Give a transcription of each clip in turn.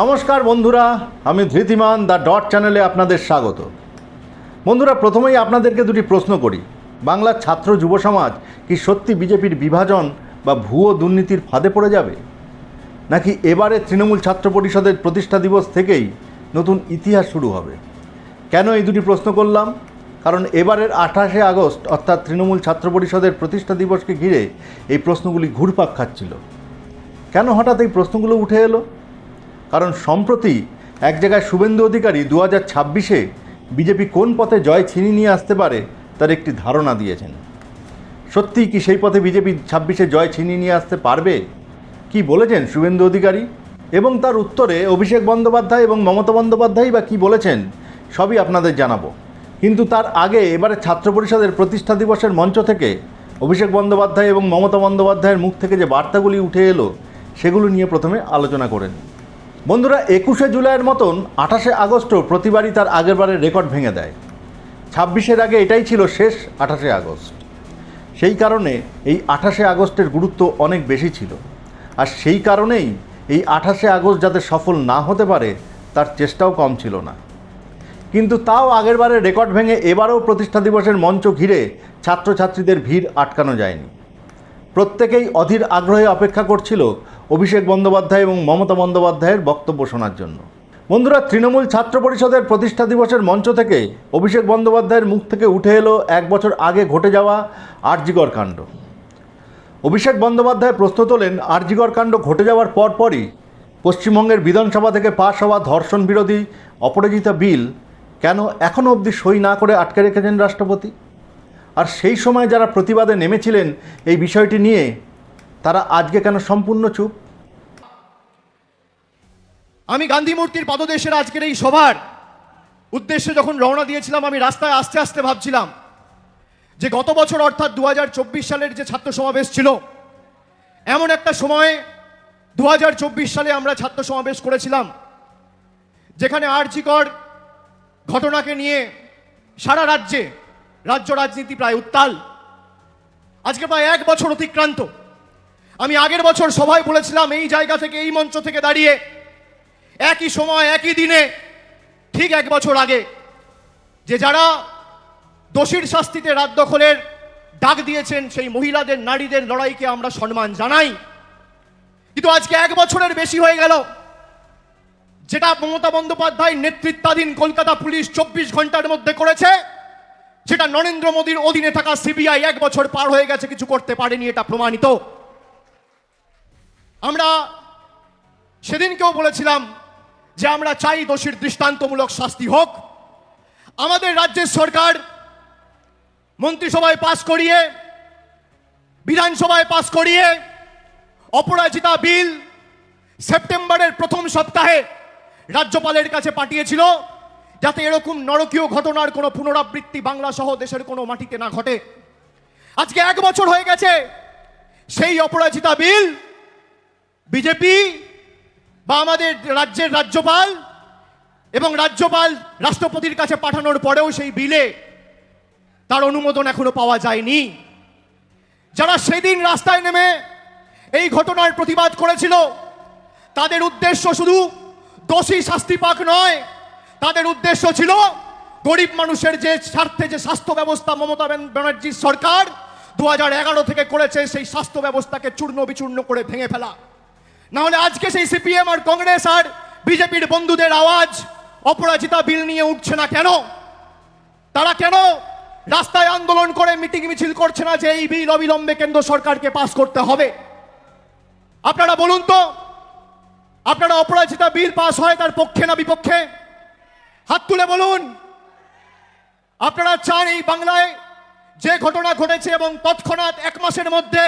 নমস্কার বন্ধুরা, আমি ধৃতিমান দ্য ডট চ্যানেলে আপনাদের স্বাগত। বন্ধুরা, প্রথমেই আপনাদেরকে দুটি প্রশ্ন করি। বাংলার ছাত্র যুব সমাজ কি সত্যি বিজেপির বিভাজন বা ভুয়ো দুর্নীতির ফাঁদে পড়ে যাবে? নাকি এবারে তৃণমূল ছাত্র পরিষদের প্রতিষ্ঠা দিবস থেকেই নতুন ইতিহাস শুরু হবে? কেন এই দুটি প্রশ্ন করলাম? কারণ এবারের আঠাশে আগস্ট, অর্থাৎ তৃণমূল ছাত্র পরিষদের প্রতিষ্ঠা দিবসকে ঘিরে এই প্রশ্নগুলি ঘুরপাক খাচ্ছিল। কেন হঠাৎ এই প্রশ্নগুলো উঠে এলো? কারণ সম্প্রতি এক জায়গায় শুভেন্দু অধিকারী দু হাজার ছাব্বিশে বিজেপি কোন পথে জয় ছিনিয়ে নিয়ে আসতে পারে তার একটি ধারণা দিয়েছেন। সত্যিই কি সেই পথে বিজেপি ছাব্বিশে জয় ছিনিয়ে নিয়ে আসতে পারবে? কি বলেছেন শুভেন্দু অধিকারী? এবং তার উত্তরে অভিষেক বন্দ্যোপাধ্যায় এবং মমতা বন্দ্যোপাধ্যায় বা কী বলেছেন সবই আপনাদের জানাব। কিন্তু তার আগে এবারে ছাত্র পরিষদের প্রতিষ্ঠা দিবসের মঞ্চ থেকে অভিষেক বন্দ্যোপাধ্যায় এবং মমতা বন্দ্যোপাধ্যায়ের মুখ থেকে যে বার্তাগুলি উঠে এলো, সেগুলো নিয়ে প্রথমে আলোচনা করেন। বন্ধুরা, একুশে জুলাইয়ের মতন আঠাশে আগস্টও প্রতিবারই তার আগেরবারের রেকর্ড ভেঙে দেয়। ছাব্বিশের আগে এটাই ছিল শেষ আঠাশে আগস্ট। সেই কারণে এই আঠাশে আগস্টের গুরুত্ব অনেক বেশি ছিল। আর সেই কারণেই এই আঠাশে আগস্ট যাতে সফল না হতে পারে, তার চেষ্টাও কম ছিল না। কিন্তু তাও আগেরবারের রেকর্ড ভেঙে এবারও প্রতিষ্ঠা দিবসের মঞ্চ ঘিরে ছাত্রছাত্রীদের ভিড় আটকানো যায়নি। প্রত্যেকেই অধীর আগ্রহে অপেক্ষা করছিল অভিষেক বন্দ্যোপাধ্যায় এবং মমতা বন্দ্যোপাধ্যায়ের বক্তব্য শোনার জন্য। বন্ধুরা, তৃণমূল ছাত্র পরিষদের প্রতিষ্ঠা দিবসের মঞ্চ থেকে অভিষেক বন্দ্যোপাধ্যায়ের মুখ থেকে উঠে এলো এক বছর আগে ঘটে যাওয়া আরজিগর কাণ্ড। অভিষেক বন্দ্যোপাধ্যায় প্রশ্ন তোলেন আরজিগর কাণ্ড ঘটে যাওয়ার পরপরই পশ্চিমবঙ্গের বিধানসভা থেকে পাশ হওয়া ধর্ষণ বিরোধী অপরাজিতা বিল কেন এখনও অবধি সই না করে আটকে রেখেছেন রাষ্ট্রপতি? আর সেই সময় যারা প্রতিবাদে নেমেছিলেন এই বিষয়টি নিয়ে তারা আজকে কেন সম্পূর্ণ চুপ? আমি গান্ধী মূর্তির পদদেশের আজকের এই সভার উদ্দেশ্যে যখন রওনা দিয়েছিলাম, আমি রাস্তায় আস্তে আস্তে ভাবছিলাম যে গত বছর অর্থাৎ দু হাজার চব্বিশ সালের যে ছাত্র সমাবেশ ছিল, এমন একটা সময়ে দু হাজার চব্বিশ সালে আমরা ছাত্র সমাবেশ করেছিলাম, যেখানে আর্যিকর ঘটনাকে নিয়ে সারা রাজ্যে রাজ্য রাজনীতি প্রায় উত্তাল। আজকে প্রায় এক বছর অতিক্রান্ত। আমি আগের বছর সভায় বলেছিলাম, এই জায়গা থেকে, এই মঞ্চ থেকে দাঁড়িয়ে, একই সময়, একই দিনে, ঠিক এক বছর আগে, যে যারা দোষীর শাস্তিতে রাত দখলের ডাক দিয়েছেন, সেই মহিলাদের, নারীদের লড়াইকে আমরা সম্মান জানাই। কিন্তু আজকে এক বছরের বেশি হয়ে গেল, যেটা মমতা বন্দ্যোপাধ্যায় নেতৃত্বাধীন কলকাতা পুলিশ চব্বিশ ঘণ্টার মধ্যে করেছে, সেটা নরেন্দ্র মোদীর অধীনে থাকা সিবিআই এক বছর পার হয়ে গেছে, কিছু করতে পারেনি, এটা প্রমাণিত। আমরা সেদিনকেও বলেছিলাম যে আমরা চাই দোষীর দৃষ্টান্তমূলক শাস্তি হোক। আমাদের রাজ্যের সরকার মন্ত্রিসভায় পাশ করিয়ে, বিধানসভায় পাশ করিয়ে অপরাজিতা বিল সেপ্টেম্বরের প্রথম সপ্তাহে রাজ্যপালের কাছে পাঠিয়েছিল যাতে এরকম নরকীয় ঘটনার কোনো পুনরাবৃত্তি বাংলা সহ দেশের কোনো মাটিতে না ঘটে। আজকে এক বছর হয়ে গেছে, সেই অপরাজিতা বিল বিজেপি বা আমাদের রাজ্যের রাজ্যপাল এবং রাজ্যপাল রাষ্ট্রপতির কাছে পাঠানোর পরেও সেই বিলে তার অনুমোদন এখনও পাওয়া যায়নি। যারা সেদিন রাস্তায় নেমে এই ঘটনার প্রতিবাদ করেছিল, তাদের উদ্দেশ্য শুধু দোষী শাস্তি পাক নয়, তাদের উদ্দেশ্য ছিল গরিব মানুষের যে স্বার্থে যে স্বাস্থ্য ব্যবস্থা মমতা ব্যান- ব্যানার্জির সরকার দু হাজার এগারো থেকে করেছে, সেই স্বাস্থ্য ব্যবস্থাকে চূর্ণ বিচূর্ণ করে ভেঙে ফেলা। না হলে আজকে সেই সিপিএম আর কংগ্রেস আর বিজেপির বন্ধুদের আওয়াজ অপরাজিতা বিল নিয়ে উঠছে না কেন? তারা কেন রাস্তায় আন্দোলন করে, মিটিং মিছিল করছে না যে এই বিল অবিলম্বে কেন্দ্র সরকারকে পাস করতে হবে? আপনারা বলুন তো, আপনারা অপরাজিতা বিল পাস হয় তার পক্ষে না বিপক্ষে? হাত তুলে বলুন। আপনারা চান এই বাংলায় যে ঘটনা ঘটেছে এবং তৎক্ষণাৎ এক মাসের মধ্যে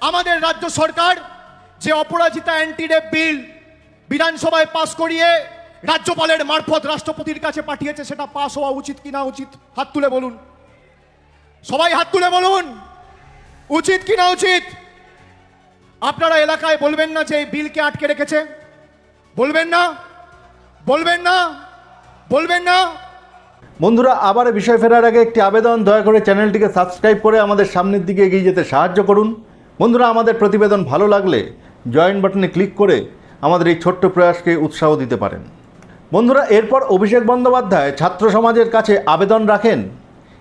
আমাদের রাজ্য সরকার যে অপরাজিতা অ্যান্টি রেপ বিল বিধানসভায় পাশ করিয়ে রাজ্যপালের মারফত রাষ্ট্রপতির কাছে পাঠিয়েছে, সেটা পাস হওয়া উচিত কি না উচিত? হাত তুলে বলুন। সবাই হাত তুলে বলুন। উচিত কি না উচিত? আপনারা এলাকায় বলবেন না যে এই বিলকে আটকে রেখেছে। বলবেন না। বলবেন না। বলবেন না। বন্ধুরা, আবার বিষয় ফেরার আগে একটি আবেদন, দয়া করে চ্যানেলটিকে সাবস্ক্রাইব করে আমাদের সামনের দিকে এগিয়ে যেতে সাহায্য করুন। বন্ধুরা, আমাদের প্রতিবেদন ভালো লাগলে জয়েন বাটনে ক্লিক করে আমাদের এই ছোট্ট প্রয়াসকে উৎসাহ দিতে পারেন। বন্ধুরা, এরপর অভিষেক বন্দ্যোপাধ্যায় ছাত্র সমাজের কাছে আবেদন রাখেন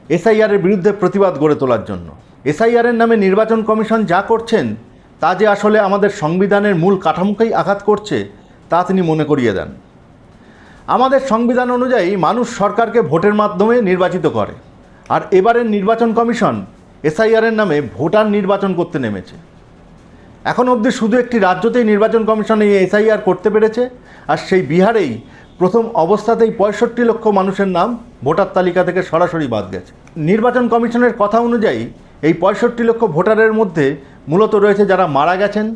এসআইআরের বিরুদ্ধে প্রতিবাদ গড়ে তোলার জন্য। এসআইআরের নামে নির্বাচন কমিশন যা করছেন, তা যে আসলে আমাদের সংবিধানের মূল কাঠামোকেই আঘাত করছে, তা তিনি মনে করিয়ে দেন। আমাদের সংবিধান অনুযায়ী মানুষ সরকারকে ভোটের মাধ্যমে নির্বাচিত করে। আর এবারের নির্বাচন কমিশন এসআইআরের নামে ভোটার নির্বাচন করতে নেমেছে। এখন অবধি শুধু একটি রাজ্যতেই নির্বাচন কমিশন এই এসআইআর করতে পেরেছে, আর সেই বিহারেই প্রথম অবস্থাতেই পঁয়ষট্টি লক্ষ মানুষের নাম ভোটার তালিকা থেকে সরাসরি বাদ গেছে। নির্বাচন কমিশনের কথা অনুযায়ী এই পঁয়ষট্টি লক্ষ ভোটারের মধ্যে মূলত রয়েছে যারা মারা গেছেন,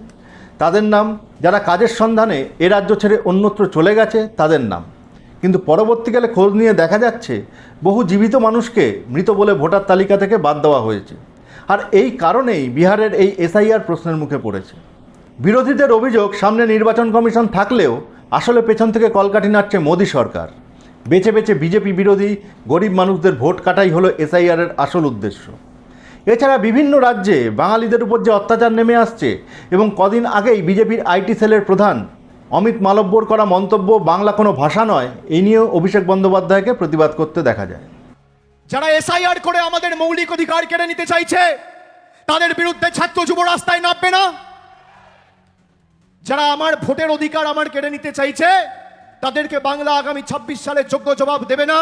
তাদের নাম, যারা কাজের সন্ধানে এ রাজ্য ছেড়ে অন্যত্র চলে গেছে, তাদের নাম। কিন্তু পরবর্তীকালে খোঁজ নিয়ে দেখা যাচ্ছে, বহু জীবিত মানুষকে মৃত বলে ভোটার তালিকা থেকে বাদ দেওয়া হয়েছে। আর এই কারণেই বিহারের এই এসআইআর প্রশ্নের মুখে পড়েছে। বিরোধীদের অভিযোগ সামনে নির্বাচন কমিশন থাকলেও আসলে পেছন থেকে কলকাঠি নাড়ছে মোদী সরকার। বেছে বেছে বিজেপি বিরোধী গরিব মানুষদের ভোট কাটাই হলো এসআইআরের আসল উদ্দেশ্য। এছাড়া বিভিন্ন রাজ্যে বাঙালিদের উপর যে অত্যাচার নেমে আসছে এবং কদিন আগেই বিজেপির আইটি সেলের প্রধান অমিত মালব্যর করা মন্তব্য বাংলা কোনো ভাষা নয় এই নিয়েও অভিষেক বন্দ্যোপাধ্যায়কে প্রতিবাদ করতে দেখা যায়। যারা এসআইআর করে আমাদের মৌলিক অধিকার কেড়ে নিতে চাইছে, তাদের বিরুদ্ধে ছাত্র যুব রাস্তায় নামবে না। যারা আমার ভোটের অধিকার আমার কেড়ে নিতে চাইছে, তাদেরকে বাংলা আগামী ছাব্বিশ সালে যোগ্য জবাব দেবে না।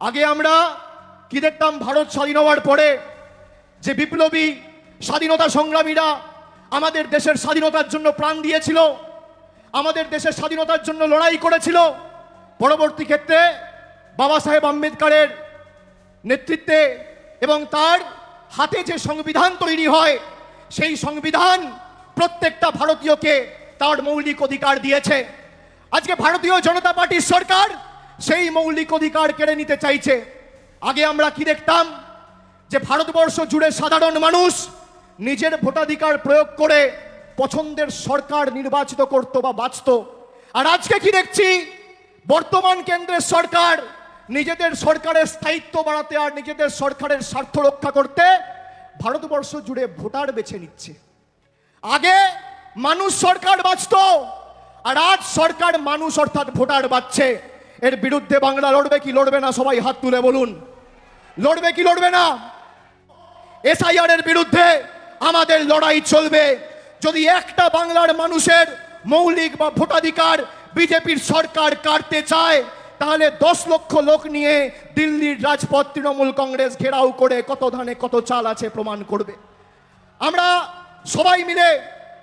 আগে আমরা কি দেখতাম ভারত স্বাধীন হওয়ার পরে, যে বিপ্লবী স্বাধীনতা সংগ্রামীরা আমাদের দেশের স্বাধীনতার জন্য প্রাণ দিয়েছিল, আমাদের দেশের স্বাধীনতার জন্য লড়াই করেছিল। পরবর্তী ক্ষেত্রে বাবা সাহেব আম্বেদকরের নেতৃত্বে এবং তার হাতে যে সংবিধান তৈরি হয়, সেই সংবিধান প্রত্যেকটা ভারতীয়কে তার মৌলিক অধিকার দিয়েছে। আজকে ভারতীয় জনতা পার্টির সরকার সেই মৌলিক অধিকার কেড়ে নিতে চাইছে। আগে আমরা কি দেখতাম? যে ভারতবর্ষ জুড়ে সাধারণ মানুষ নিজের ভোটাধিকার প্রয়োগ করে পছন্দের সরকার নির্বাচিত করত বা বাঁচত। আর আজকে কি দেখছি? বর্তমান কেন্দ্রের সরকার নিজেদের সরকারের স্থায়িত্ব বাড়াতে আর নিজেদের সরকারের স্বার্থ রক্ষা করতে ভারতবর্ষ জুড়ে ভোটার বেছে নিচ্ছে। আগে মানুষ সরকার বাঁচত, আর আজ সরকার মানুষ অর্থাৎ ভোটার বাঁচছে। এর বিরুদ্ধে বাংলা লড়বে কি লড়বে না সবাই হাত তুলে বলুন। লড়বে কি লড়বে না? এসআইআর এর বিরুদ্ধে আমাদের লড়াই চলবে। যদি একটা বাংলার মানুষের মৌলিক বা ভোটাধিকার বিজেপির সরকার কাটতে চায় তাহলে দশ লক্ষ লোক নিয়ে দিল্লির রাজপথ তৃণমূল কংগ্রেস ঘেরাও করে কত ধানে কত চাল আছে প্রমাণ করবে। আমরা সবাই মিলে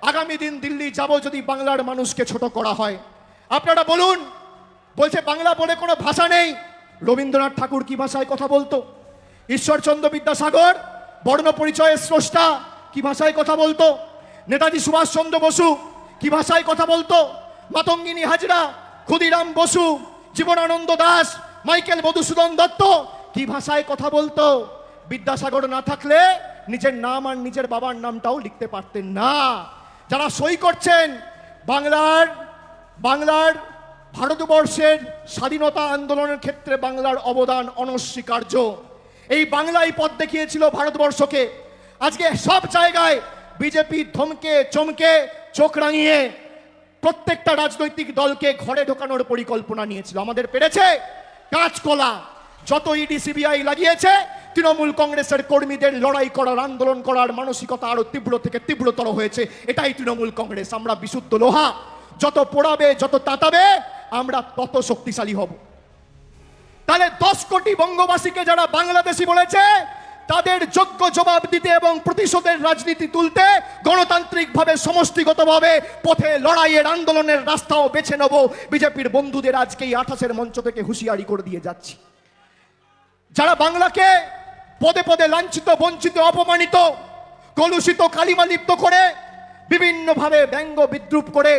আগামী দিন দিল্লি যাব যদি বাংলার মানুষকে ছোট করা হয়। আপনারা বলুন, বলছে বাংলা বলে কোনো ভাষা নেই। রবীন্দ্রনাথ ঠাকুর কি ভাষায় কথা বলতো? ঈশ্বরচন্দ্র বিদ্যাসাগর, বর্ণ পরিচয়ের স্রষ্টা, কি ভাষায় কথা বলতো? নেতাজি সুভাষচন্দ্র বসু, কি ভাষায় কথা বলতো? মাতঙ্গিনী হাজরা, ক্ষুদিরাম বসু জীবনানন্দ দাস, মাইকেল মধুসূদন দত্ত, কি ভাষায় কথা বলতো? বিদ্যাসাগর না থাকলে নিজের নাম আর নিজের বাবার নামটাও লিখতে পারতেন না। যারা সই করছেন, বাংলার বাংলার ভারতবর্ষের স্বাধীনতা আন্দোলনের ক্ষেত্রে বাংলার অবদান অনস্বীকার্য। এই বাংলাই পথ দেখিয়েছিল ভারতবর্ষকে। আজকে সব জায়গায় বিজেপি ধমকে, চমকে, চোখ রাঙিয়ে প্রত্যেকটা রাজনৈতিক দলকে ঘরে ঢোকানোর পরিকল্পনা নিয়েছিল। আমাদের পেরেছে কাঁচকলা। যত ইডি সিবিআই লাগিয়েছে, তৃণমূল কংগ্রেসের কর্মীদের লড়াই করার, আন্দোলন করার মানসিকতা আরও তীব্র থেকে তীব্রতর হয়েছে, এটাই তৃণমূল কংগ্রেস। আমরা বিশুদ্ধ লোহা। যত পোড়াবে, যত তাতাবে, আমরা তত শক্তিশালী হব। তাহলে দশ কোটি বঙ্গবাসীকে যারা বাংলাদেশি বলেছে তাদের যোগ্য জবাব দিতে এবং প্রতিশোধের রাজনীতি তুলতে গণতান্ত্রিকভাবে সমষ্টিগতভাবে পথে লড়াইয়ের আন্দোলনের রাস্তাও বেছে নেব। বিজেপির বন্ধুদের আজকে এই আঠাশের মঞ্চ থেকে হুঁশিয়ারি করে দিয়ে যাচ্ছি। যারা বাংলাকে পদে পদে লাঞ্ছিত, বঞ্চিত, অপমানিত, কলুষিত কালিমা লিপ্ত করে বিভিন্নভাবে ব্যঙ্গ বিদ্রুপ করে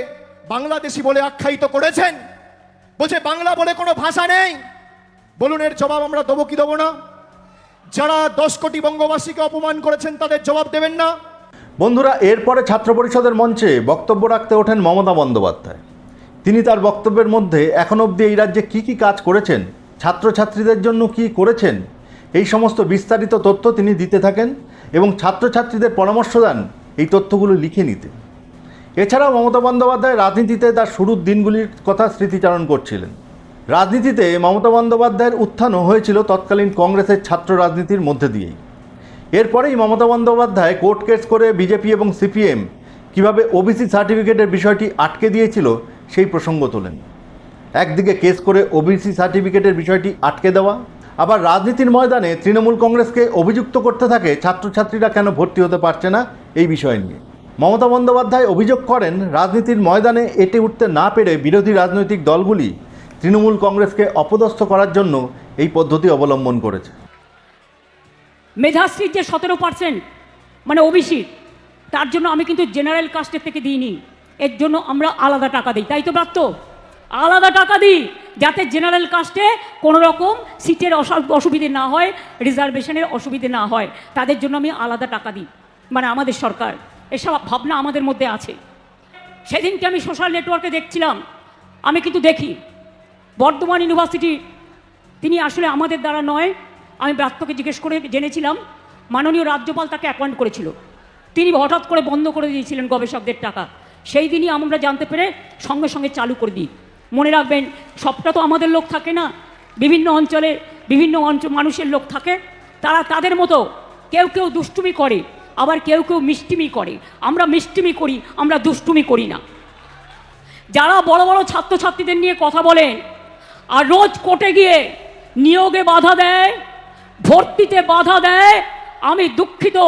বাংলাদেশি বলে আখ্যায়িত করেছেন, বলছে বাংলা বলে কোনো ভাষা নেই। বলুন এর জবাব আমরা দেবো কি দেবো না? যারা দশ কোটি বঙ্গবাসীকে অপমান করেছেন, তাদের জবাব দেবেন না। বন্ধুরা, এরপরে ছাত্র পরিষদের মঞ্চে বক্তব্য রাখতে ওঠেন মমতা বন্দ্যোপাধ্যায়। তিনি তার বক্তব্যের মধ্যে, এখন অবধি এই রাজ্যে কী কী কাজ করেছেন? ছাত্রছাত্রীদের জন্য কি করেছেন? এই সমস্ত বিস্তারিত তথ্য তিনি দিতে থাকেন এবং ছাত্রছাত্রীদের পরামর্শ দেন এই তথ্যগুলো লিখে নিতে। এছাড়াও মমতা বন্দ্যোপাধ্যায় রাজনীতিতে তার শুরুর দিনগুলির কথা স্মৃতিচারণ করছিলেন। রাজনীতিতে মমতা বন্দ্যোপাধ্যায়ের উত্থানও হয়েছিল তৎকালীন কংগ্রেসের ছাত্র রাজনীতির মধ্যে দিয়েই। এরপরেই মমতা বন্দ্যোপাধ্যায় কোর্ট কেস করে বিজেপি এবং সিপিএম কীভাবে ওবিসি সার্টিফিকেটের বিষয়টি আটকে দিয়েছিল সেই প্রসঙ্গ তোলেন। একদিকে কেস করে ওবিসি সার্টিফিকেটের বিষয়টি আটকে দেওয়া, আবার রাজনীতির ময়দানে তৃণমূল কংগ্রেসকে অভিযুক্ত করতে থাকে ছাত্রছাত্রীরা কেন ভর্তি হতে পারছে না এই বিষয় নিয়ে। মমতা বন্দ্যোপাধ্যায় অভিযোগ করেন, রাজনীতির ময়দানে এটে উঠতে না পেরে বিরোধী রাজনৈতিক দলগুলি তৃণমূল কংগ্রেসকে অপদস্থ করার জন্য এই পদ্ধতি অবলম্বন করেছে। মেধাশ্রীর যে সতেরো পার্সেন্ট মানে ওবিসি, তার জন্য আমি কিন্তু জেনারেল কাস্টের থেকে দিইনি। এর জন্য আমরা আলাদা টাকা দিই, তাই তো প্রাপ্ত? আলাদা টাকা দিই, যাতে জেনারেল কাস্টে কোনো রকম সিটের অসা- অসুবিধে না হয়, রিজার্ভেশনের অসুবিধে না হয়, তাদের জন্য আমি আলাদা টাকা দিই মানে আমাদের সরকার। এসব ভাবনা আমাদের মধ্যে আছে। সেদিনকে আমি সোশ্যাল নেটওয়ার্কে দেখছিলাম, আমি কিন্তু দেখি বর্ধমান ইউনিভার্সিটি, তিনি আসলে আমাদের দ্বারা নয়, আমি ব্রাত্যকে জিজ্ঞেস করে জেনেছিলাম, মাননীয় রাজ্যপাল তাকে অ্যাপয়েন্ট করেছিল। তিনি হঠাৎ করে বন্ধ করে দিয়েছিলেন গবেষকদের টাকা। সেই দিনই আমরা জানতে পেরে সঙ্গে সঙ্গে চালু করে দিই। মনে রাখবেন, সবটা তো আমাদের লোক থাকে না। বিভিন্ন অঞ্চলে বিভিন্ন অঞ্চল মানুষের লোক থাকে। তারা তাদের মতো কেউ কেউ দুষ্টুমি করে, আবার কেউ কেউ মিষ্টিমি করে। আমরা মিষ্টিমি করি, আমরা দুষ্টুমি করি না। যারা বড় বড় ছাত্রছাত্রীদের নিয়ে কথা বলেন আর রোজ কোর্টে গিয়ে নিয়োগে বাধা দেয়, ভর্তিতে বাধা দেয়। আমি দুঃখিত।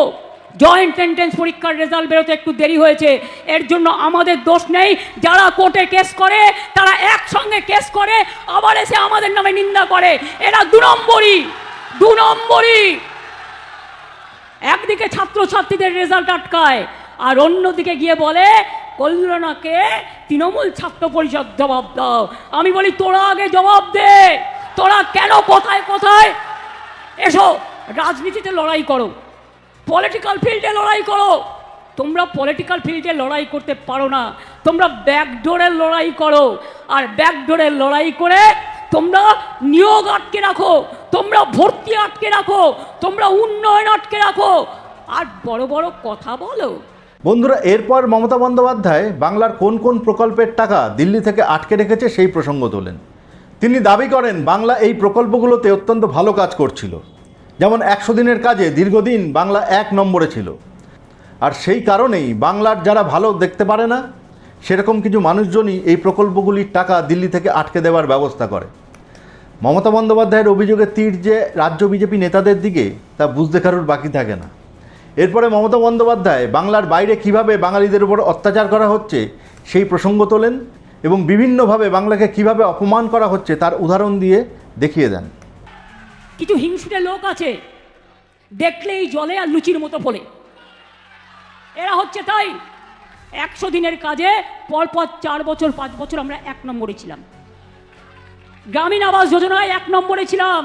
জয়েন্ট এন্ট্রেন্স পরীক্ষার রেজাল্ট বেরোতে একটু দেরি হয়েছে। এর জন্য আমাদের দোষ নেই। যারা কোর্টে কেস করে, তারা একসঙ্গে কেস করে, আবার এসে আমাদের নামে নিন্দা করে। এরা দু নম্বরই দু নম্বরই। একদিকে ছাত্রছাত্রীদের রেজাল্ট আটকায়, আর অন্যদিকে গিয়ে বলে কল্যাণাকে তৃণমূল ছাত্র পরিষদ জবাব দাও। আমি বলি, তোরা আগে জবাব দে। তোরা কেন কোথায় কোথায়? এসো, রাজনীতিতে লড়াই করো। পলিটিক্যাল ফিল্ডে লড়াই করো। তোমরা পলিটিক্যাল ফিল্ডে লড়াই করতে পারো না। তোমরা ব্যাকডোরের লড়াই করো। আর ব্যাকডোরের লড়াই করে তোমরা নিয়োগ আটকে রাখো। তোমরা ভর্তি আটকে রাখো। তোমরা উন্নয়ন আটকে রাখো। আর বড় বড় কথা বলো। বন্ধুরা, এরপর মমতা বন্দ্যোপাধ্যায় বাংলার কোন কোন প্রকল্পের টাকা দিল্লি থেকে আটকে রেখেছে সেই প্রসঙ্গ তোলেন। তিনি দাবি করেন, বাংলা এই প্রকল্পগুলোতে অত্যন্ত ভালো কাজ করছিল। যেমন একশো দিনের কাজে দীর্ঘদিন বাংলা এক নম্বরে ছিল। আর সেই কারণেই বাংলার যারা ভালো দেখতে পারে না, সেরকম কিছু মানুষজনই এই প্রকল্পগুলির টাকা দিল্লি থেকে আটকে দেওয়ার ব্যবস্থা করে। মমতা বন্দ্যোপাধ্যায়ের অভিযোগে তীর যে রাজ্য বিজেপি নেতাদের দিকে, তা বুঝতে কারোর বাকি থাকে না। এরপরে মমতা বন্দ্যোপাধ্যায় বাংলার বাইরে কীভাবে বাঙালিদের উপর অত্যাচার করা হচ্ছে সেই প্রসঙ্গ তোলেন এবং বিভিন্নভাবে বাংলাকে কীভাবে অপমান করা হচ্ছে তার উদাহরণ দিয়ে দেখিয়ে দেন। কিছু হিংসুটে লোক আছে, দেখলেই জলে আর লুচির মতো ফলে। এরা হচ্ছে তাই, একশো দিনের কাজে পরপর চার বছর, পাঁচ বছর আমরা এক নম্বরে ছিলাম। গ্রামীণ আবাস যোজনায় এক নম্বরে ছিলাম।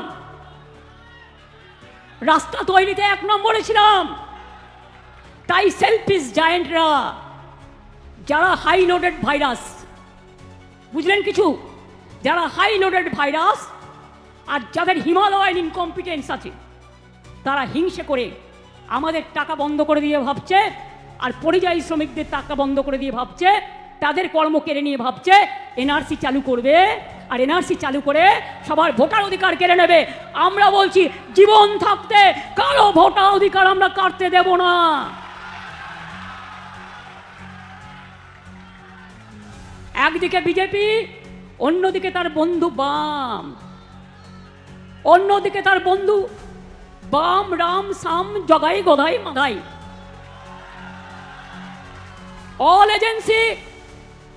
রাস্তা তৈরিতে এক নম্বরে ছিলাম। তাই সেলফিস জায়েন্টরা যারা হাই লোডেড ভাইরাস বুঝলেন কিছু? যারা হাই লোডেড ভাইরাস আর যাদের হিমালয়ান ইনকম্পিটেন্স আছে, তারা হিংসে করে আমাদের টাকা বন্ধ করে দিয়ে ভাবছে আর পরিযায়ী শ্রমিকদের টাকা বন্ধ করে দিয়ে ভাবছে, তাদের কর্ম কেড়ে নিয়ে ভাবছে এনআরসি চালু করবে আর এনআরসি চালু করে সবার ভোটার অধিকার কেড়ে নেবে। আমরা বলছি, জীবন থাকতে কারও ভোটার অধিকার আমরা কাটতে দেব না। একদিকে বিজেপি, অন্যদিকে তার বন্ধু বাম। অন্যদিকে তার বন্ধু বাম, রাম, সাম, জগাই, গদাই মাগাই অল এজেন্সি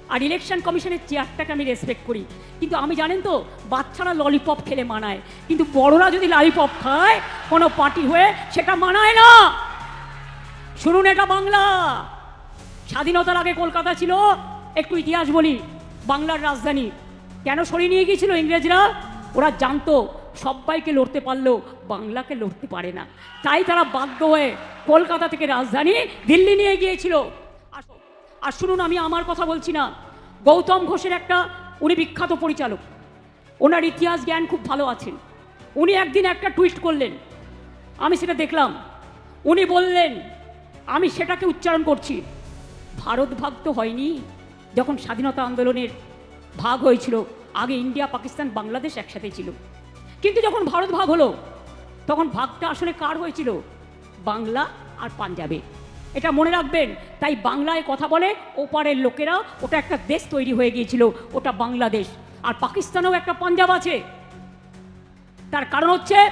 আর ইলেকশন কমিশনের চেয়ারটাকে আমি রেসপেক্ট করি। কিন্তু আমি জানেন তো, বাচ্চারা ললিপপ খেলে মানায়। কিন্তু বড়রা যদি ললিপপ খায়, কোনো পার্টি হয়ে সেটা মানায় না। শুনুন এটা বাংলা। স্বাধীনতার আগে কলকাতা ছিল একটু ইতিহাস বলি, বাংলার রাজধানী। কেন সরিয়ে নিয়ে গিয়েছিল ইংরেজরা? ওরা জানতো, সবাইকে লড়তে পারলেও বাংলাকে লড়তে পারে না। তাই তারা বাধ্য হয়ে কলকাতা থেকে রাজধানী দিল্লি নিয়ে গিয়েছিল। আর- শুনুন, আমি আমার কথা বলছি না। গৌতম ঘোষের একটা, উনি বিখ্যাত পরিচালক। ওনার ইতিহাস জ্ঞান খুব ভালো আছেন। উনি একদিন একটা টুইস্ট করলেন। আমি সেটা দেখলাম। উনি বললেন, আমি সেটাকে উচ্চারণ করছি। ভারত ভাগ তো হয়নি। যখন স্বাধীনতা আন্দোলনের ভাগ হয়েছিল, আগে ইন্ডিয়া, পাকিস্তান, বাংলাদেশ একসাথে ছিল। কিন্তু যখন ভারত ভাগ হলো, তখন ভাগটা আসলে কার হয়েছিল? বাংলা আর পাঞ্জাবে। এটা মনে রাখবেন, তাই বাংলায় কথা বলে, ওপারের লোকেরা, ওটা একটা দেশ তৈরি হয়ে গিয়েছিল, ওটা বাংলাদেশ। আর পাকিস্তানেও একটা পাঞ্জাব আছে। তার কারণ হচ্ছে,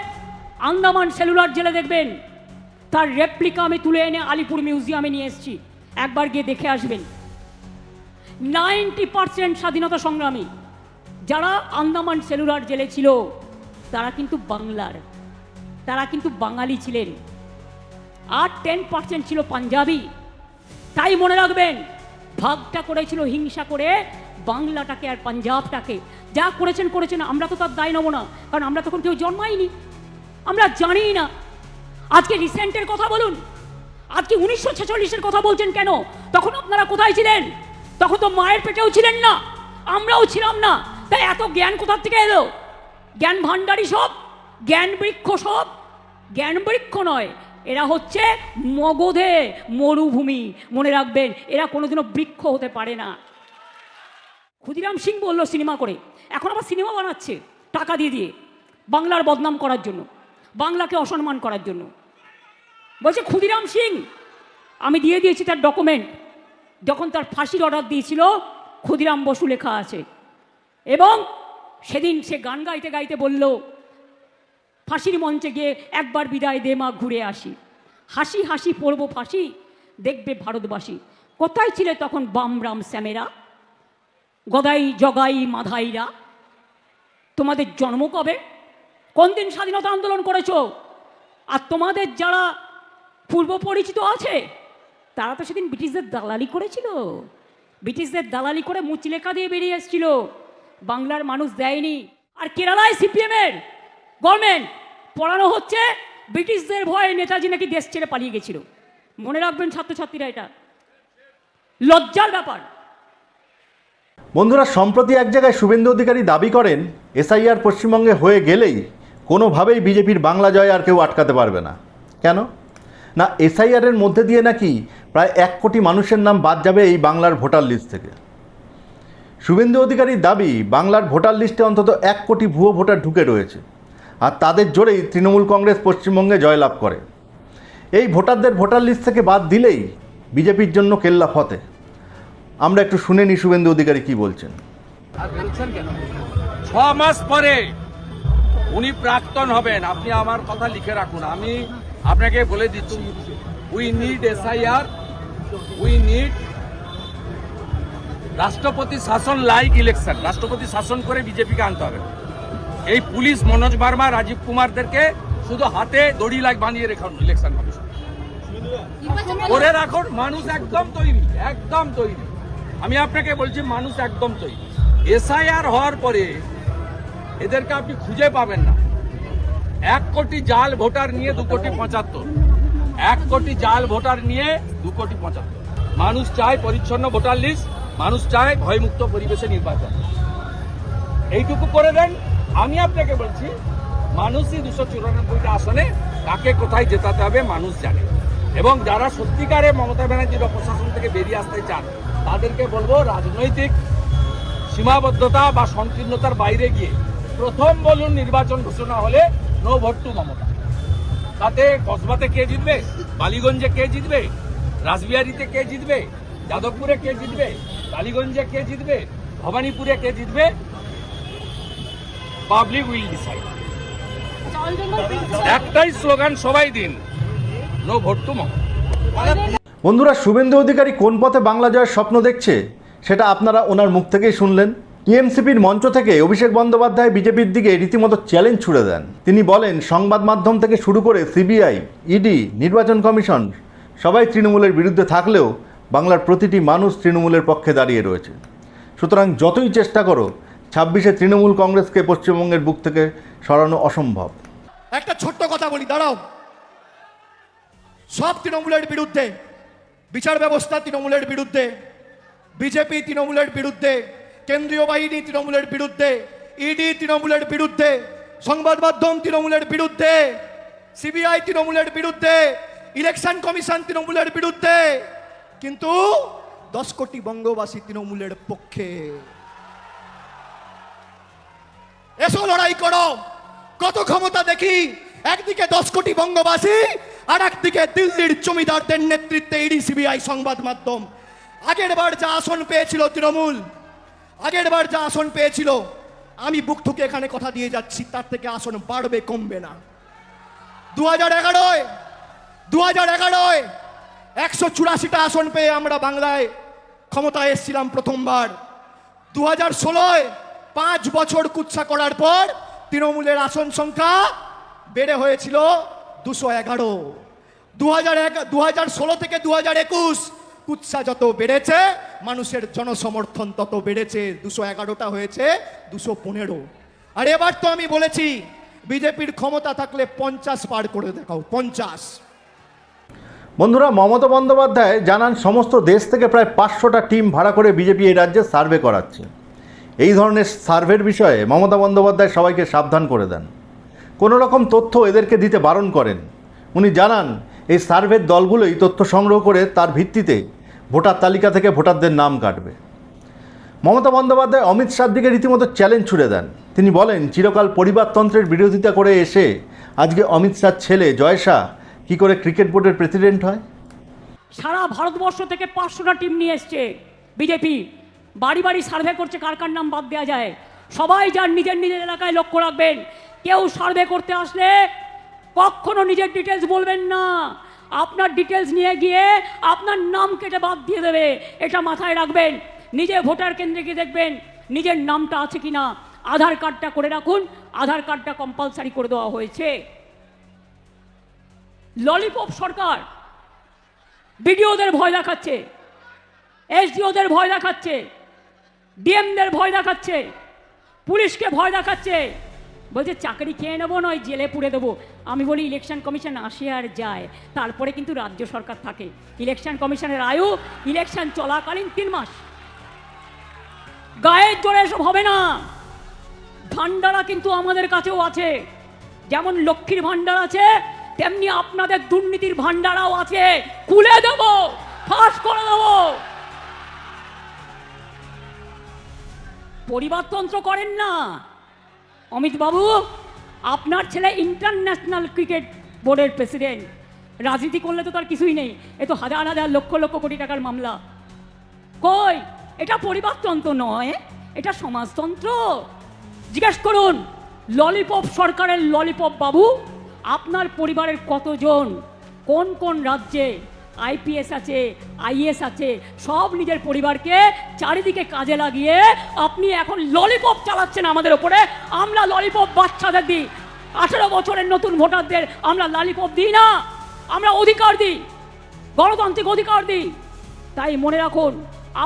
আন্দামান সেলুলার জেলে দেখবেন, তার রেপ্লিকা আমি তুলে এনে আলিপুর মিউজিয়ামে নিয়ে এসেছি। একবার গিয়ে দেখে আসবেন। নাইনটি পার্সেন্ট স্বাধীনতা সংগ্রামী। যারা আন্দামান সেলুলার জেলে ছিল, তারা কিন্তু বাংলার। তারা কিন্তু বাঙালি ছিলেন। আর টেন পার্সেন্ট ছিল পাঞ্জাবি। তাই মনে রাখবেন, ভাগটা করেছিল, হিংসা করে বাংলাটাকে আর পাঞ্জাবটাকে। যা করেছেন করেছেন, আমরা তো তার দায় নেব না। কারণ আমরা তখন কেউ জন্মাইনি। আমরা জানি না। আজকে রিসেন্টের কথা বলুন। আজকে উনিশশো ছেচল্লিশের কথা বলছেন কেন? তখন আপনারা কোথায় ছিলেন? তখন তো মায়ের পেটেও ছিলেন না, আমরাও ছিলাম না। তাই এত জ্ঞান কোথার থেকে এলো? জ্ঞান ভাণ্ডারী সব, জ্ঞান বৃক্ষ সব। জ্ঞান বৃক্ষ নয়, এরা হচ্ছে মগধে মরুভূমি। মনে রাখবেন, এরা কোনোদিনও বৃক্ষ হতে পারে না। ক্ষুদিরাম সিং বলল সিনেমা করে, এখন আবার সিনেমা বানাচ্ছে টাকা দিয়ে দিয়ে, বাংলার বদনাম করার জন্য, বাংলাকে অসম্মান করার জন্য। বলছে, ক্ষুদিরাম সিং, আমি দিয়ে দিয়েছি তার ডকুমেন্ট যখন তার ফাঁসির অর্ডার দিয়েছিল, ক্ষুদিরাম বসু লেখা আছে। এবং সেদিন সে গান গাইতে গাইতে বলল, ফাঁসির মঞ্চে গিয়ে একবার বিদায় দে মা, ঘুরে আসি। হাসি হাসি, পড়ব ফাঁসি, দেখবে ভারতবাসী। কোথায় ছিলে তখন বামরাম শ্যামেরা গদাই, জগাই, মাধাইরা, তোমাদের জন্ম কবে? কোন দিন স্বাধীনতা আন্দোলন করেছ? আর তোমাদের যারা পূর্ব পরিচিত আছে তারা তো সেদিন ব্রিটিশদের দালালি করেছিল। ব্রিটিশদের দালালি করে মুচলেখা দিয়ে বেরিয়ে এসেছিল। বাংলার মানুষ দেয়নি। আর কেরালায় সিপিএমের গভর্নমেন্ট পড়ানো হচ্ছে, ব্রিটিশদের ভয়ে নেতাজি নাকি দেশ ছেড়ে পালিয়ে গেছিল। মনে রাখবেন ছাত্রছাত্রীরা এটা। লজ্জার ব্যাপার। বন্ধুরা, সম্প্রতি এক জায়গায় শুভেন্দু অধিকারী দাবি করেন, এসআইআর পশ্চিমবঙ্গে হয়ে গেলেই কোনোভাবেই বিজেপির বাংলা জয় আর কেউ আটকাতে পারবে না। কেন? না এসআইআরের মধ্যে দিয়ে নাকি প্রায় এক কোটি মানুষের নাম বাদ যাবে এই বাংলার ভোটার লিস্ট থেকে। শুভেন্দু অধিকারীর দাবি, বাংলার ভোটার লিস্টে অন্তত এক কোটি ভুয়ো ভোটার ঢুকে রয়েছে আর তাদের জোরেই তৃণমূল কংগ্রেস পশ্চিমবঙ্গে জয়লাভ করে। এই ভোটারদের ভোটার লিস্ট থেকে বাদ দিলেই বিজেপির জন্য কেল্লা ফতে। আমরা একটু শুনে নি শুভেন্দু অধিকারী কি বলছেন। ছ মাস পরে উনি প্রাক্তন হবেন। আপনি আমার কথা লিখে রাখুন। আমি আপনাকে বলে দিচ্ছি we need SIR we need রাষ্ট্রপতি শাসন লাইক ইলেকশন রাষ্ট্রপতি শাসন করে বিজেপিকে আনতে হবে। এই পুলিশ মনোজ বার্মা, রাজীব কুমারদেরকে শুধু হাতে দড়ি লাইক বানিয়ে রেখুন ইলেকশন কমিশন করে রাখুন, মানুষ একদম তৈরি একদম তৈরি। আমি আপনাকে বলছি, মানুষ একদম তৈরি। এসআইআর হওয়ার পরে এদেরকে আপনি খুঁজে পাবেন না। এক কোটি জাল ভোটার নিয়ে দু কোটি পঁচাত্তর। এক কোটি জাল ভোটার নিয়ে দু কোটি পঁচাত্তর। মানুষ চায় পরিচ্ছন্ন ভোটার লিস্ট, মানুষ চায় ভয়মুক্ত পরিবেশে নির্বাচন। এইটুকু করে দেন। আমি আপনাকে বলছি, মানুষই দুশো চুরানব্বইটা আসনে কাকে কোথায় জেতাতে হবে মানুষ জানে। এবং যারা সত্যিকারে মমতা ব্যানার্জির প্রশাসন থেকে বেরিয়ে আসতে চান, তাদেরকে বলব রাজনৈতিক সীমাবদ্ধতা বা সংকীর্ণতার বাইরে গিয়ে প্রথম বলুন নির্বাচন ঘোষণা হলে নো ভোট টু মমতা। তাতে কসবাতে কে জিতবে? বালিগঞ্জে কে জিতবে? রাসবিহারিতে কে জিতবে? যাদবপুরে কে জিতবে? টালিগঞ্জে কে জিতবে? ভবানীপুরে কে জিতবে? Public will decide. একটাই স্লোগান, সবাই দিন। নো ভোট টু বন্ধুরা, শুভেন্দু অধিকারী কোন পথে বাংলা জয়ের স্বপ্ন দেখছে, সেটা আপনারা ওনার মুখ থেকেই শুনলেন। টিএমসিপির মঞ্চ থেকে অভিষেক বন্দ্যোপাধ্যায় বিজেপির দিকে রীতিমতো চ্যালেঞ্জ ছুড়ে দেন। তিনি বলেন, সংবাদ মাধ্যম থেকে শুরু করে সিবিআই, ইডি, নির্বাচন কমিশন, সবাই তৃণমূলের বিরুদ্ধে থাকলেও বাংলার প্রতিটি মানুষ তৃণমূলের পক্ষে দাঁড়িয়ে রয়েছে। সুতরাং যতই চেষ্টা করো, ছাব্বিশে তৃণমূল কংগ্রেসকে পশ্চিমবঙ্গের বুক থেকে সরানো অসম্ভব। একটা ছোট্ট কথা বলি, দাঁড়াও। সব তৃণমূলের বিরুদ্ধে, বিচার ব্যবস্থা তৃণমূলের বিরুদ্ধে, বিজেপি তৃণমূলের বিরুদ্ধে কেন্দ্রীয় বাহিনী তৃণমূলের বিরুদ্ধে ইডি তৃণমূলের বিরুদ্ধে, সংবাদ মাধ্যম তৃণমূলের বিরুদ্ধে সিবিআই তৃণমূলের বিরুদ্ধে, ইলেকশন কমিশন তৃণমূলের বিরুদ্ধে, কিন্তু দশ কোটি বঙ্গবাসী তৃণমূলের পক্ষে। এসো লড়াই করো, কত ক্ষমতা দেখি, একদিকে দশ কোটি বঙ্গবাসী, আর একদিকে দিল্লির জমিদারদের নেতৃত্বে ইডি সিবিআই সংবাদ মাধ্যম। আগের বার যা আসন পেয়েছিল তৃণমূল আগের বার যা আসন পেয়েছিল, আমি বুক ঠুকে এখানে কথা দিয়ে যাচ্ছি, তার থেকে আসন বাড়বে, কমবে না। দু হাজার এগারোয় দু হাজার এগারোয় একশো চুরাশিটা আসন পেয়ে আমরা বাংলায় ক্ষমতায় এসেছিলাম প্রথমবার। দু হাজার ষোলোয় পাঁচ বছর কুৎসা করার পর তৃণমূলের আসন সংখ্যা বেড়ে হয়েছিল দুশো এগারো। দু হাজার এক দু হাজার ষোলো থেকে দু হাজার একুশ কুৎসা যত বেড়েছে, মানুষের জনসমর্থন তত বেড়েছে। দুশো এগারোটা হয়েছে, দুশো পনেরো। আর এবার তো আমি বলেছি, বিজেপির ক্ষমতা থাকলে পঞ্চাশ পার করে দেখাও, পঞ্চাশ। বন্ধুরা, মমতা বন্দ্যোপাধ্যায় জানান, সমস্ত দেশ থেকে প্রায় পাঁচশোটা টিম ভাড়া করে বিজেপি এই রাজ্যে সার্ভে করাচ্ছে। এই ধরনের সার্ভের বিষয়ে মমতা বন্দ্যোপাধ্যায় সবাইকে সাবধান করে দেন। কোনো রকম তথ্য এদেরকে দিতে বারণ করেন। উনি জানান এই সার্ভের দলগুলোই তথ্য সংগ্রহ করে তার ভিত্তিতে ভোটার তালিকা থেকে ভোটারদের নাম কাটবে। মমতা বন্দ্যোপাধ্যায় অমিত শাহর দিকে রীতিমতো চ্যালেঞ্জ ছুড়ে দেন। তিনি বলেন, চিরকাল পরিবারতন্ত্রের বিরোধিতা করে এসে আজকে অমিত শাহর ছেলে জয় শাহ কী করে ক্রিকেট বোর্ডের প্রেসিডেন্ট হয়? সারা ভারতবর্ষ থেকে পাঁচশোটা টিম নিয়ে এসছে বিজেপি বাড়ি বাড়ি সার্ভে করছে কার কার নাম বাদ দেওয়া যায়। সবাই যার নিজের নিজের এলাকায় লক্ষ্য রাখবেন। কেউ সার্ভে করতে আসলে কখনো নিজের ডিটেলস বলবেন না। আপনার ডিটেলস নিয়ে গিয়ে আপনার নাম কেটে বাদ দিয়ে দেবে। এটা মাথায় রাখবেন। নিজে ভোটার কেন্দ্রে গিয়ে দেখবেন নিজের নামটা আছে কি না আধার কার্ডটা করে রাখুন। আধার কার্ডটা কম্পালসারি করে দেওয়া হয়েছে। ললিপপ সরকার বিডিওদের ভয় দেখাচ্ছে। এসডিওদের ভয় দেখাচ্ছে। ডিএমদের ভয় দেখাচ্ছে। পুলিশকে ভয় দেখাচ্ছে। বলছে, চাকরি খেয়ে নেব নয়, জেলে পুড়ে দেবো। আমি বলি, ইলেকশন কমিশন আসে আর যায়। তারপরে কিন্তু রাজ্য সরকার থাকে। ইলেকশন কমিশনের আয়ু, ইলেকশন চলাকালীন তিন মাস। গায়ের জোরে এসব হবে না। ভান্ডারা কিন্তু আমাদের কাছেও আছে। যেমন লক্ষ্মীর ভান্ডার আছে, তেমনি আপনাদের দুর্নীতির ভান্ডারাও আছে। খুলে দেব, ফাঁস করে দেব। পরিবারতন্ত্র করেন না। অমিত বাবু আপনার ছেলে ইন্টারন্যাশনাল ক্রিকেট বোর্ডের প্রেসিডেন্ট রাজনীতি করলে তো তার কিছুই নেই। এ তো হাজার হাজার লক্ষ লক্ষ কোটি টাকার মামলা। কই, এটা পরিবারতন্ত্র নয় এটা সমাজতন্ত্র। জিজ্ঞেস করুন, ললিপপ সরকারের ললিপপ বাবু, আপনার পরিবারের কতজন? কোন কোন রাজ্যে আইপিএস আছে, আইএস আছে, সব নিজের পরিবারকে চারিদিকে কাজে লাগিয়ে আপনি এখন ললিপপ চালাচ্ছেন আমাদের ওপরে। আমরা ললিপপ বাচ্চাদের দিই। আঠেরো বছরের নতুন ভোটারদের আমরা ললিপপ দিই না। আমরা অধিকার দিই। গণতান্ত্রিক অধিকার দিই। তাই মনে রাখুন,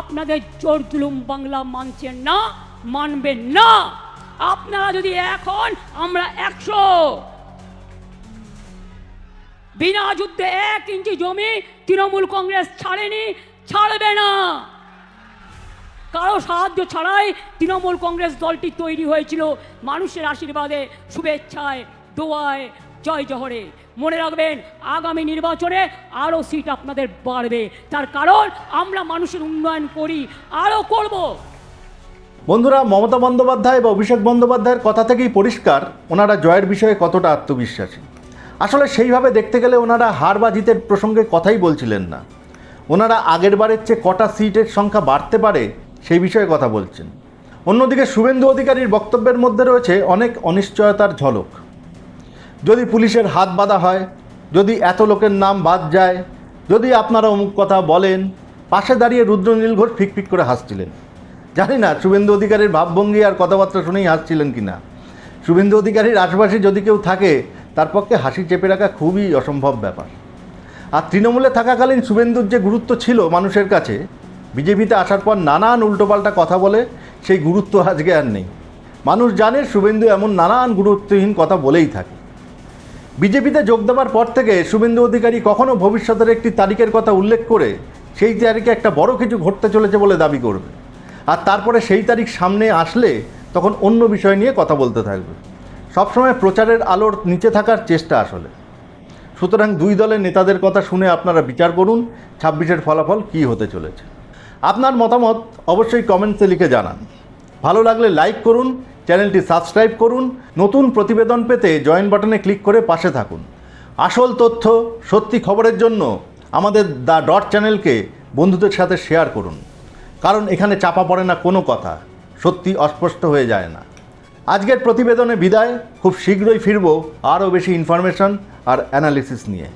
আপনাদের জোর জুলুম বাংলা মানছেন না মানবেন না। আপনারা যদি এখন আমরা একশো, বিনা যুদ্ধে এক ইঞ্চি জমি তৃণমূল কংগ্রেস ছাড়েনি, ছাড়বে না। কারও সাহায্য ছাড়াই তৃণমূল কংগ্রেস দলটি তৈরি হয়েছিল। মানুষের আশীর্বাদে, শুভেচ্ছায়, দোয়ায়, জয় জহরে। মনে রাখবেন, আগামী নির্বাচনে আরও সিট আপনাদের বাড়বে। তার কারণ আমরা মানুষের উন্নয়ন করি, আরও করব। বন্ধুরা, মমতা বন্দ্যোপাধ্যায় বা অভিষেক বন্দ্যোপাধ্যায়ের কথা থেকেই পরিষ্কার, ওনারা জয়ের বিষয়ে কতটা আত্মবিশ্বাসী। আসলে সেইভাবে দেখতে গেলে ওনারা হার বা জিতের প্রসঙ্গে কথাই বলছিলেন না। ওনারা আগের বারের চেয়ে কটা সিটের সংখ্যা বাড়তে পারে সেই বিষয়ে কথা বলছেন। অন্যদিকে শুভেন্দু অধিকারীর বক্তব্যের মধ্যে রয়েছে অনেক অনিশ্চয়তার ঝলক। যদি পুলিশের হাত বাঁধা হয়, যদি এত লোকের নাম বাদ যায়, যদি আপনারা অমুক কথা বলেন, পাশে দাঁড়িয়ে রুদ্রনীল ঘোষ ফিকফিক করে হাসছিলেন। জানি না শুভেন্দু অধিকারীর ভাবভঙ্গি আর কথাবার্তা শুনেই হাসছিলেন কি না শুভেন্দু অধিকারীর আশেপাশে যদি কেউ থাকে তার পক্ষে হাসি চেপে রাখা খুবই অসম্ভব ব্যাপার। আর তৃণমূলে থাকাকালীন শুভেন্দুর যে গুরুত্ব ছিল মানুষের কাছে, বিজেপিতে আসার পর নানান উল্টোপাল্টা কথা বলে সেই গুরুত্ব আজকে আর নেই। মানুষ জানে শুভেন্দু এমন নানান গুরুত্বহীন কথা বলেই থাকে। বিজেপিতে যোগ দেওয়ার পর থেকে শুভেন্দু অধিকারী কখনো ভবিষ্যতের একটি তারিখের কথা উল্লেখ করে সেই তারিখে একটা বড় কিছু ঘটতে চলেছে বলে দাবি করবে। আর তারপরে সেই তারিখ সামনে আসলে তখন অন্য বিষয় নিয়ে কথা বলতে থাকবে। সবসময় প্রচারের আলোর নিচে থাকার চেষ্টা আসলে। সুতরাং দুই দলের নেতাদের কথা শুনে আপনারা বিচার করুন, ছাব্বিশের ফলাফল কী হতে চলেছে। আপনার মতামত অবশ্যই কমেন্টসে লিখে জানান। ভালো লাগলে লাইক করুন, চ্যানেলটি সাবস্ক্রাইব করুন, নতুন প্রতিবেদন পেতে জয়েন বাটনে ক্লিক করে পাশে থাকুন। আসল তথ্য, সত্যি খবরের জন্য আমাদের দ্য ডট চ্যানেলকে বন্ধুদের সাথে শেয়ার করুন। কারণ এখানে চাপা পড়ে না কোনো কথা, সত্যি অস্পষ্ট হয়ে যায় না। আজকের প্রতিবেদনে বিদায়। খুব শীঘ্রই ফিরব আরও বেশি ইনফরমেশন আর অ্যানালিসিস নিয়ে।